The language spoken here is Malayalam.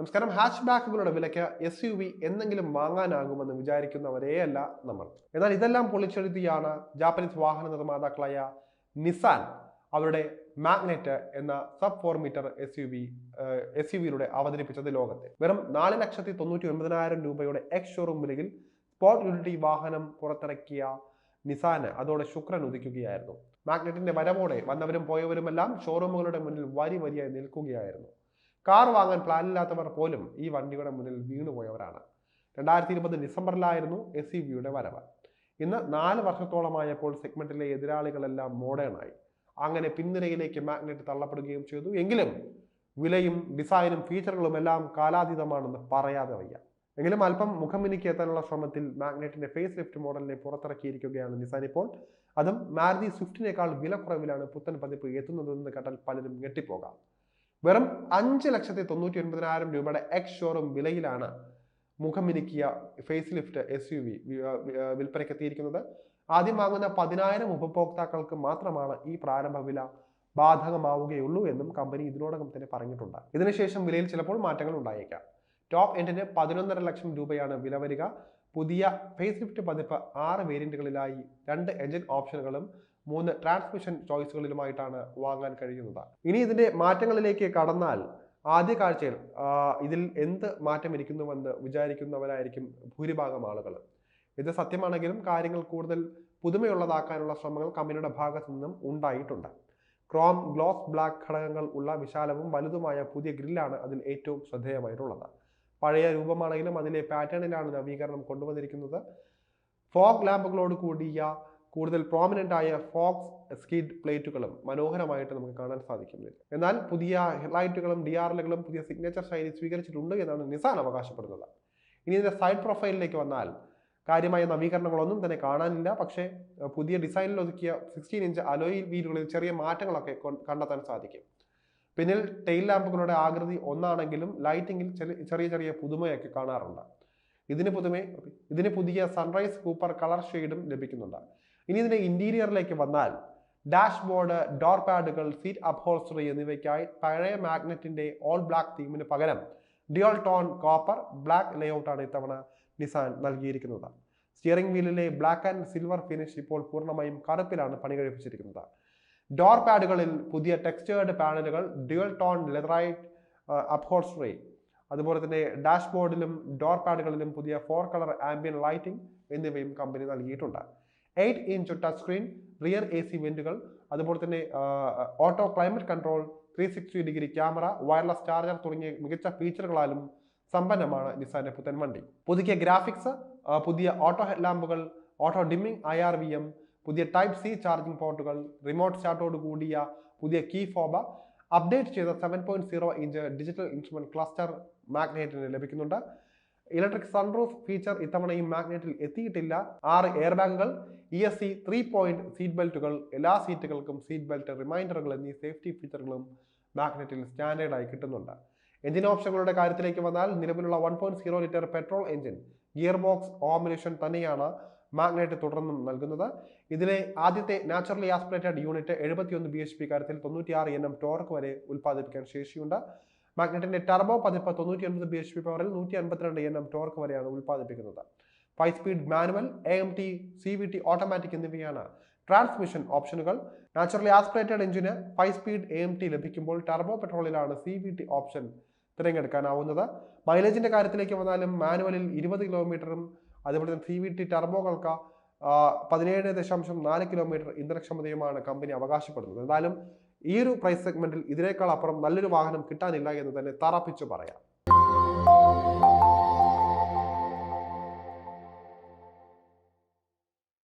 നമസ്കാരം. ഹാച്ച് ബാക്കുകളുടെ വിലയ്ക്ക് എസ് യു വി എന്തെങ്കിലും വാങ്ങാനാകുമെന്ന് വിചാരിക്കുന്നവരെയല്ല നമ്മൾ. എന്നാൽ ഇതെല്ലാം പൊളിച്ചെഴുതിയാണ് ജാപ്പനീസ് വാഹന നിർമ്മാതാക്കളായ നിസാൻ അവരുടെ മാഗ്നറ്റ് എന്ന sub four metre S U V S U വിയിലൂടെ അവതരിപ്പിച്ചത് ലോകത്തെ. വെറും നാല് ലക്ഷത്തി തൊണ്ണൂറ്റി ഒൻപതിനായിരം രൂപയുടെ എക്സ് ഷോറൂം വിലയിൽ സ്പോട്ട് യൂണിറ്റി വാഹനം പുറത്തിറക്കിയ നിസാന് അതോടെ ശുക്രൻ ഉദിക്കുകയായിരുന്നു. മാഗ്നറ്റിന്റെ വരവോടെ വന്നവരും പോയവരുമെല്ലാം ഷോറൂമുകളുടെ മുന്നിൽ വരി വരിയായി നിൽക്കുകയായിരുന്നു. കാർ വാങ്ങാൻ പ്ലാനില്ലാത്തവർ പോലും ഈ വണ്ടിയുടെ മുന്നിൽ വീണുപോയവരാണ്. രണ്ടായിരത്തി ഇരുപത് ഡിസംബറിലായിരുന്നു എസ് ഇ വിയുടെ വരവ്. ഇന്ന് നാല് വർഷത്തോളമായപ്പോൾ സെഗ്മെന്റിലെ എതിരാളികളെല്ലാം മോഡേണായി അങ്ങനെ പിൻനിരയിലേക്ക് മാഗ്നറ്റ് തള്ളപ്പെടുകയും ചെയ്തു. എങ്കിലും വിലയും ഡിസൈനും ഫീച്ചറുകളും എല്ലാം കാലാതീതമാണെന്ന് പറയാതെ വയ്യ. എങ്കിലും അല്പം മുഖമിനിക്ക് എത്താനുള്ള ശ്രമത്തിൽ മാഗ്നറ്റിന്റെ ഫേസ് ലിഫ്റ്റ് മോഡലിനെ പുറത്തിറക്കിയിരിക്കുകയാണ് നിസാൻ ഇപ്പോൾ. അതും മാരുതി സ്വിഫ്റ്റിനേക്കാൾ വിലക്കുറവിലാണ് പുത്തൻ പതിപ്പ് എത്തുന്നതെന്ന് കേട്ടാൽ പലരും ഞെട്ടിപ്പോകാം. വെറും അഞ്ച് ലക്ഷത്തി തൊണ്ണൂറ്റി ഒൻപതിനായിരം രൂപയുടെ എക്സ് ഷോറൂം വിലയിലാണ് മുഖമിനുക്കിയ face lift S U V വിൽപ്പനയ്ക്ക് എത്തിയിരിക്കുന്നത് ആദ്യം വാങ്ങുന്ന പതിനായിരം ഉപഭോക്താക്കൾക്ക് മാത്രമാണ് ഈ പ്രാരംഭ വില ബാധകമാവുകയുള്ളൂ എന്നും കമ്പനി ഇതിനോടകം തന്നെ പറഞ്ഞിട്ടുണ്ട്. ഇതിനുശേഷം വിലയിൽ ചിലപ്പോൾ മാറ്റങ്ങൾ ഉണ്ടായേക്കാം. ടോപ്പ് എൻഡിന് പതിനൊന്നര ലക്ഷം രൂപയാണ് വില വരിക പുതിയ ഫേസ് ലിഫ്റ്റ് പതിപ്പ് ആറ് വേരിയന്റുകളിലായി രണ്ട് എഞ്ചിൻ ഓപ്ഷനുകളും മൂന്ന് ട്രാൻസ്മിഷൻ ചോയ്സുകളിലുമായിട്ടാണ് വാങ്ങാൻ കഴിയുന്നത്. ഇനി ഇതിന്റെ മാറ്റങ്ങളിലേക്ക് കടന്നാൽ ആദ്യ കാഴ്ചയിൽ ഇതിൽ എന്ത് മാറ്റം ഇരിക്കുന്നുവെന്ന് വിചാരിക്കുന്നവരായിരിക്കും ഭൂരിഭാഗം ആളുകൾ. ഇത് സത്യമാണെങ്കിലും കാര്യങ്ങൾ കൂടുതൽ പുതുമയുള്ളതാക്കാനുള്ള ശ്രമങ്ങൾ കമ്പനിയുടെ ഭാഗത്തു നിന്നും ഉണ്ടായിട്ടുണ്ട്. ക്രോം ഗ്ലോസ് ബ്ലാക്ക് ഘടകങ്ങൾ ഉള്ള വിശാലവും വലുതുമായ പുതിയ ഗ്രില്ലാണ് അതിൽ ഏറ്റവും ശ്രദ്ധേയമായിട്ടുള്ളത്. പഴയ രൂപമാണെങ്കിലും അതിലെ പാറ്റേണിലാണ് നവീകരണം കൊണ്ടുവന്നിരിക്കുന്നത്. ഫോഗ് ലാമ്പുകളോട് കൂടിയ കൂടുതൽ പ്രോമിനന്റ് ആയ ഫോക്സ് സ്കിഡ് പ്ലേറ്റുകളും മനോഹരമായിട്ട് നമുക്ക് കാണാൻ സാധിക്കും എന്നാൽ പുതിയ ഹെഡ്ലൈറ്റുകളും ഡി ആർ എല്ലുകളും പുതിയ സിഗ്നേച്ചർ ശൈലി സ്വീകരിച്ചിട്ടുണ്ട് എന്നാണ് നിസാൻ അവകാശപ്പെടുന്നത്. ഇനി ഇതിന്റെ സൈഡ് പ്രൊഫൈലിലേക്ക് വന്നാൽ കാര്യമായ നവീകരണങ്ങളൊന്നും തന്നെ കാണാനില്ല. പക്ഷേ പുതിയ ഡിസൈനിൽ ഒതുക്കിയ സിക്സ്റ്റീൻ ഇഞ്ച് അലോയി വീലുകളിൽ ചെറിയ മാറ്റങ്ങളൊക്കെ കണ്ടെത്താൻ സാധിക്കും. പിന്നിൽ ടെയിൽ ലാമ്പുകളുടെ ആകൃതി ഒന്നാണെങ്കിലും ലൈറ്റിങ്ങിൽ ചെറിയ ചെറിയ പുതുമയൊക്കെ കാണാറുണ്ട്. ഇതിന് പുതുമേ ഇതിന് പുതിയ സൺറൈസ് കൂപ്പർ കളർ ഷെയ്ഡും ലഭിക്കുന്നുണ്ട്. ഇനി ഇതിന്റെ ഇന്റീരിയറിലേക്ക് വന്നാൽ ഡാഷ് ബോർഡ് ഡോർ പാഡുകൾ സീറ്റ് അപ്ഹോൾസ്റ്ററി എന്നിവയ്ക്കായി പഴയ മാഗ്നറ്റിന്റെ ഓൾ ബ്ലാക്ക് തീമിന് പകരം ഡിയോൾ ടോൺ കോപ്പർ ബ്ലാക്ക് ലേഔട്ടാണ് ഇത്തവണ നിസാൻ നൽകിയിരിക്കുന്നത്. സ്റ്റിയറിംഗ് വീലിലെ ബ്ലാക്ക് ആൻഡ് സിൽവർ ഫിനിഷ് ഇപ്പോൾ പൂർണമായും കറുപ്പിലാണ് പണി കഴിപ്പിച്ചിരിക്കുന്നത് ഡോർ പാഡുകളിൽ പുതിയ ടെക്സ്റ്റേർഡ് പാനലുകൾ ഡ്യുവൽ ടോൺ ലെതറൈറ്റ് അപ്ഹോൾസ്റ്ററി അതുപോലെ തന്നെ ഡാഷ് ബോർഡിലും ഡോർ പാഡുകളിലും പുതിയ ഫോർ കളർ ആംബിയൻ ലൈറ്റിംഗ് എന്നിവയും കമ്പനി നൽകിയിട്ടുണ്ട്. Eight inch touch screen rear A C വെന്റുകൾ അതുപോലെ തന്നെ auto climate control three sixty degree camera wireless charger തുടങ്ങിയ മികച്ച ഫീച്ചറുകളാലും സമ്പന്നമാണ് നിസാന്റെ പുത്തൻ വണ്ടി. പുതുക്കിയ ഗ്രാഫിക്സ് പുതിയ auto head lamps auto dimming I R V M പുതിയ type C charging ports remote സ്റ്റാർട്ടോട് കൂടിയ പുതിയ കീ ഫോബ അപ്ഡേറ്റ് ചെയ്ത seven point zero inch digital instrument cluster മാഗ്നേറ്റിന് ലഭിക്കുന്നുണ്ട്. ഇലക്ട്രിക് സൺറൂഫ് ഫീച്ചർ ഇത്തവണ ഈ മാഗ്നറ്റിൽ എത്തിയിട്ടില്ല. ആറ് എയർ ബാഗുകൾ E S C three point seat ബെൽറ്റുകൾ എല്ലാ സീറ്റുകൾക്കും സീറ്റ് ബെൽറ്റ് റിമൈൻഡറുകൾ എന്നീ സേഫ്റ്റി ഫീച്ചറുകളും മാഗ്നറ്റിൽ സ്റ്റാൻഡേർഡായി കിട്ടുന്നുണ്ട്. എഞ്ചിൻ ഓപ്ഷനുകളുടെ കാര്യത്തിലേക്ക് വന്നാൽ നിലവിലുള്ള one point zero litre petrol engine gear box ഓമിനേഷൻ തന്നെയാണ് മാഗ്നറ്റ് തുടർന്നും നൽകുന്നത്. ഇതിലെ ആദ്യത്തെ നാച്ചുറലി ആസ്പിറേറ്റഡ് യൂണിറ്റ് എഴുപത്തിയൊന്ന് ബി എച്ച് പി കാര്യത്തിൽ തൊണ്ണൂറ്റിയാറ് എൻ എം ടോർക്ക് വരെ ഉൽപ്പാദിപ്പിക്കാൻ ശേഷിയുണ്ട്. മാഗ്നറ്റിന്റെ ടർബോ പതിപ്പ് തൊണ്ണൂറ്റി ഒൻപത് ബി എച്ച് പി പവറിൽ നൂറ്റി അൻപത്തിരണ്ട് എൻ എം ടോർക്ക് വരെയാണ് ഉൽപ്പാദിപ്പിക്കുന്നത്. Five speed manual A M T C V T automatic എന്നിവയാണ് ട്രാൻസ്മിഷൻ ഓപ്ഷനുകൾ. Naturally aspirated engine five speed A M T ലഭിക്കുമ്പോൾ ടർബോ പെട്രോളിലാണ് സി വി ടി ഓപ്ഷൻ തിരഞ്ഞെടുക്കാനാവുന്നത്. മൈലേജിന്റെ കാര്യത്തിലേക്ക് വന്നാലും മാനുവലിൽ ഇരുപത് കിലോമീറ്ററും അതുപോലെ തന്നെ സി വി ടി ടർബോകൾക്ക് പതിനേഴ് ദശാംശം നാല് കിലോമീറ്റർ ഇന്ധനക്ഷമതയുമാണ് കമ്പനി അവകാശപ്പെടുന്നത്. എന്തായാലും ഈ ഒരു പ്രൈസ് സെഗ്മെന്റിൽ ഇതിനേക്കാൾ അപ്പുറം നല്ലൊരു വാഹനം കിട്ടാനില്ല എന്ന് തന്നെ തറപ്പിച്ചു പറയാം.